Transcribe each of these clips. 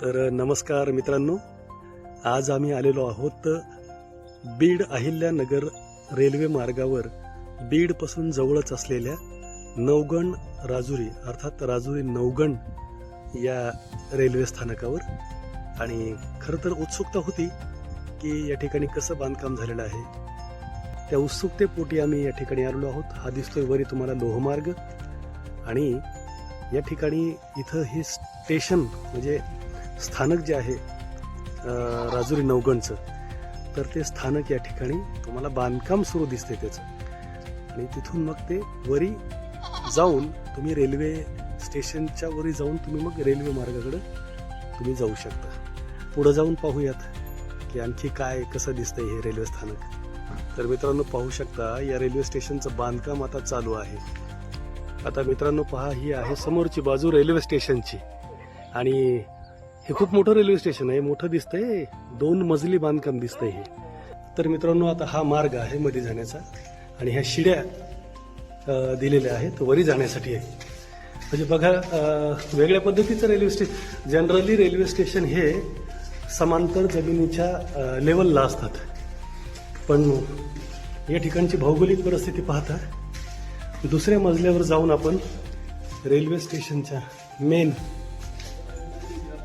तर नमस्कार मित्रांनो. आज आम्ही आलेलो आहोत बीड अहिल्यानगर रेल्वे मार्गावर. बीडपासून जवळच असलेल्या नवगण राजुरी अर्थात राजुरी नवगण या रेल्वे स्थानकावर. आणि खरं तर उत्सुकता होती की या ठिकाणी कसं बांधकाम झालेलं आहे. त्या उत्सुकतेपोटी आम्ही या ठिकाणी आलेलो आहोत. हा दिसतोय वरी तुम्हाला लोहमार्ग. आणि या ठिकाणी इथं हे स्टेशन म्हणजे स्थानक जे आहे राजुरी नवगणचं तर ते स्थानक या ठिकाणी तुम्हाला बांधकाम सुरू दिसते त्याचं. आणि तिथून मग ते वरी जाऊन तुम्ही रेल्वे स्टेशनच्या वरी जाऊन तुम्ही मग रेल्वे मार्गाकडं तुम्ही जाऊ शकता. पुढं जाऊन पाहूयात की आणखी काय कसं दिसतंय हे रेल्वे स्थानक. तर मित्रांनो पाहू शकता या रेल्वे स्टेशनचं बांधकाम आता चालू आहे. आता मित्रांनो पहा ही आहे समोरची बाजू रेल्वे स्टेशनची. आणि हे खूप मोठं रेल्वे स्टेशन आहे मोठं दिसतंय. दोन मजली बांधकाम दिसतंय हे. तर मित्रांनो आता हा मार्ग आहे मध्ये जाण्याचा आणि ह्या शिड्या दिलेल्या आहेत वरी जाण्यासाठी आहे. म्हणजे बघा वेगळ्या पद्धतीचं railway station generally railway station हे समांतर जमिनीच्या लेवलला असतात. पण या ठिकाणची भौगोलिक परिस्थिती पाहता दुसऱ्या मजल्यावर जाऊन आपण रेल्वे स्टेशनच्या मेन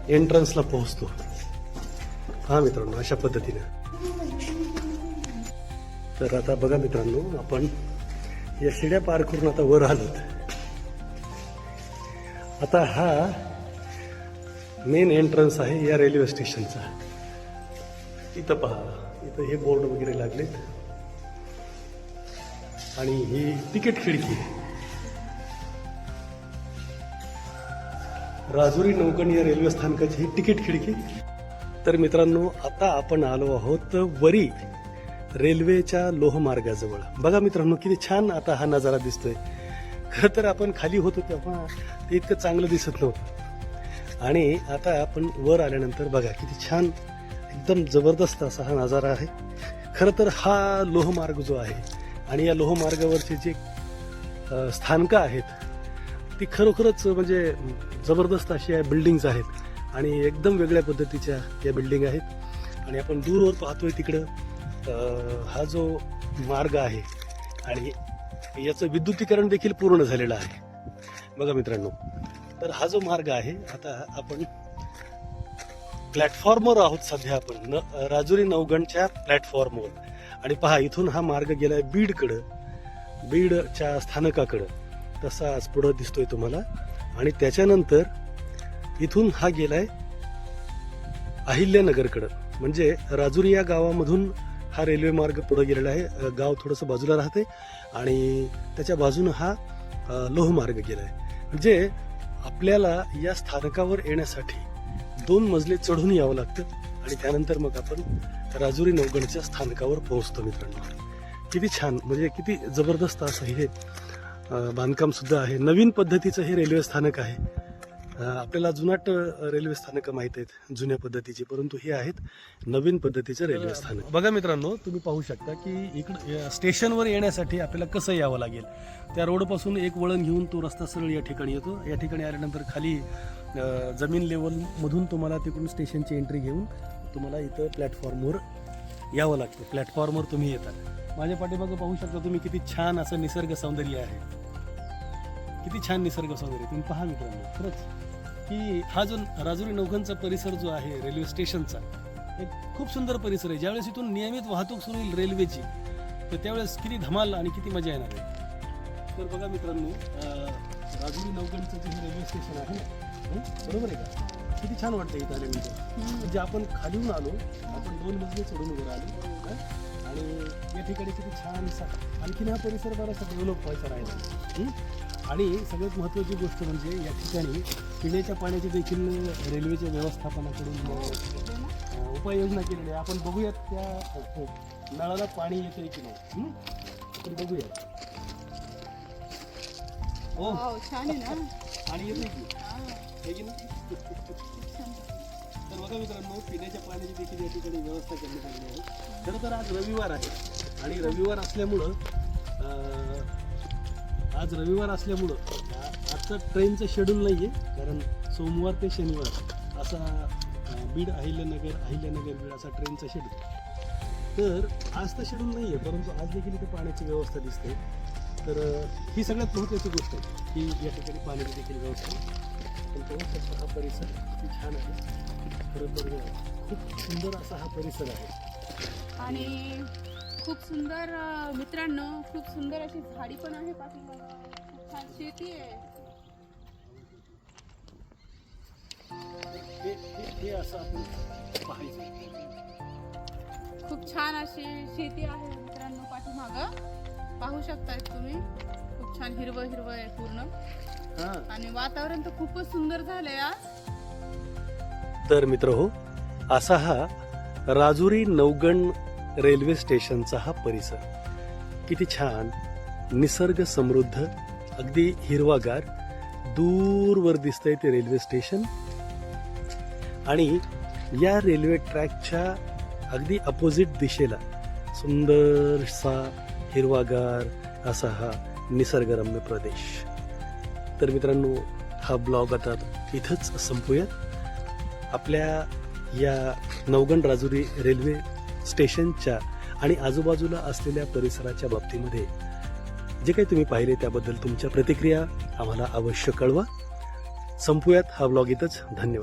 एंट्रन्सला पोहोचतो. हा मित्रांनो अशा पद्धतीने. तर आता बघा मित्रांनो आपण या शिड्या पार करून आता वर आलोत. आता हा मेन एंट्रन्स आहे या रेल्वे स्टेशनचा इथं पहा इथं हे बोर्ड वगैरे लागलेत. आणि ही तिकीट खिडकी आहे. राजुरी नौकण या रेल्वे स्थानकाची ही तिकीट खिडकी. तर मित्रांनो आता आपण आलो आहोत वरी रेल्वेच्या लोहमार्गाजवळ. बघा मित्रांनो किती छान आता हा नजारा दिसतोय. खरं तर आपण खाली होतो तेव्हा ते इतकं चांगलं दिसत नव्हतं. आणि आता आपण वर आल्यानंतर बघा किती छान एकदम जबरदस्त असा हा नजारा आहे. खरं तर हा लोहमार्ग जो आहे आणि या लोहमार्गावरचे जे स्थानकं आहेत ती खरोखरच म्हणजे जबरदस्त अशी या बिल्डिंग्स आहेत. आणि एकदम वेगळ्या पद्धतीच्या या बिल्डिंग आहेत. आणि आपण दूरवर पाहतोय तिकडं हा जो मार्ग आहे आणि याचं विद्युतीकरण देखील पूर्ण झालेलं आहे. बघा मित्रांनो तर हा जो मार्ग आहे आता आपण प्लॅटफॉर्मवर आहोत सध्या आपण. न राजुरी नवगणच्या प्लॅटफॉर्मवर आणि पहा इथून हा मार्ग गेलाय बीडकडं. बीडच्या स्थानकाकडं. तसा आज पुढं दिसतोय तुम्हाला. आणि त्याच्यानंतर इथून हा गेलाय अहिल्यानगरकडं. म्हणजे राजुरी या गावामधून हा रेल्वे मार्ग पुढे गेलेला आहे. गाव थोडंसं बाजूला राहते आणि त्याच्या बाजूनं हा लोहमार्ग गेला आहे म्हणजे आपल्याला या स्थानकावर येण्यासाठी दोन मजले चढून यावं लागतं आणि त्यानंतर मग आपण राजुरी नवगडच्या स्थानकावर पोहोचतो मित्रांनो. किती छान म्हणजे किती जबरदस्त असं हे बांधकामसुद्धा बांधकाम सुद्धा आहे. नवीन पद्धतीचं हे रेल्वे स्थानक आहे. आपल्याला जुनाट रेल्वे स्थानकं माहीत आहेत जुन्या पद्धतीची. परंतु हे आहेत नवीन पद्धतीचं रेल्वे स्थानक. बघा मित्रांनो तुम्ही पाहू शकता की इकडं स्टेशनवर येण्यासाठी आपल्याला कसं यावं लागेल? त्या रोडपासून एक वळण घेऊन तो रस्ता सरळ या ठिकाणी येतो. या ठिकाणी आल्यानंतर खाली जमीन लेवलमधून तुम्हाला तिकडून स्टेशनची एंट्री घेऊन तुम्हाला इथं प्लॅटफॉर्मवर यावं लागतं. प्लॅटफॉर्मवर तुम्ही येता. माझ्या पाठीमागं पाहू शकता तुम्ही किती छान असं निसर्ग सौंदर्य आहे. किती छान निसर्ग सौंदर्य तुम्ही पहा मित्रांनो खरंच. की हा जो राजुरी नौघांचा परिसर जो आहे रेल्वे स्टेशनचा एक खूप सुंदर परिसर आहे. ज्यावेळेस इथून नियमित वाहतूक सुरू होईल रेल्वेची तर त्यावेळेस किती धमाल आणि किती मजा येणार आहे. तर बघा मित्रांनो राजुरी नौगणचं जे रेल्वे स्टेशन आहे ना? बरोबर आहे का? किती छान वाटतं इथं आल्यानंतर. म्हणजे आपण खालीहून आलो आपण दोन मजले चढून वर आलो? आणि या ठिकाणी किती छान आणखीन हा परिसर बराचसा डेव्हलप व्हायचा राहिला? आणि सगळ्यात महत्त्वाची गोष्ट म्हणजे या ठिकाणी पिण्याच्या पाण्याची देखील रेल्वेच्या व्यवस्थापनाकडून उपाययोजना केलेली आहे आपण बघूयात त्या नळाला पाणी येतंय की नाही? आपण बघूयात. हो. छान आहे ना? पाणी येतंय की? तर बघा मित्रांनो पिण्याच्या पाण्याची देखील या ठिकाणी व्यवस्था करण्यात आली आहे. खरं तर आज रविवार आहे आणि रविवार असल्यामुळं आज रविवार असल्यामुळं आजचं ट्रेनचं शेड्यूल नाही आहे कारण सोमवार ते शनिवार असा बीड अहिल्यानगर अहिल्यानगर बीड असा ट्रेनचा शेड्यूल तर आज तर शेड्यूल नाही आहे परंतु आज देखील इथे पाण्याची व्यवस्था दिसते. तर ही सगळ्यात महत्त्वाची गोष्ट आहे की या ठिकाणी पाण्याची देखील व्यवस्था आहे. पण हा परिसर छान आहे. खरं तर खूप सुंदर असा हा परिसर आहे. आणि खूप सुंदर मित्रांनो खूप सुंदर अशी झाडी पण आहे पाठीमागं. खूप छान शेती आहे. हे असं आपण पाहायचं. खूप छान अशी शेती आहे मित्रांनो पाठीमाग. पाहू शकताय तुम्ही. खूप छान हिरवं हिरवं आहे पूर्ण. आणि वातावरण तर खूपच सुंदर झालंय आज. तर मित्र हो असा हा राजुरी नवगण रेल्वे स्टेशनचा हा परिसर. किती छान निसर्ग समृद्ध अगदी हिरवागार दूरवर दिसतंय ते रेल्वे स्टेशन. आणि या रेल्वे ट्रॅकच्या अगदी अपोजिट दिशेला सुंदरसा हिरवागार असा हा निसर्गरम्य प्रदेश. तर मित्रांनो हा ब्लॉग आता इथंच संपूयात आपल्या या नवगण राजुरी रेल्वे स्टेशनच्या आणि आजूबाजूला असलेल्या परिसराच्या बाबतीमध्ये जे काही तुम्ही पाहिले त्याबद्दल तुमच्या प्रतिक्रिया आम्हाला अवश्य कळवा. संपूयात हा ब्लॉग इथंच. धन्यवाद.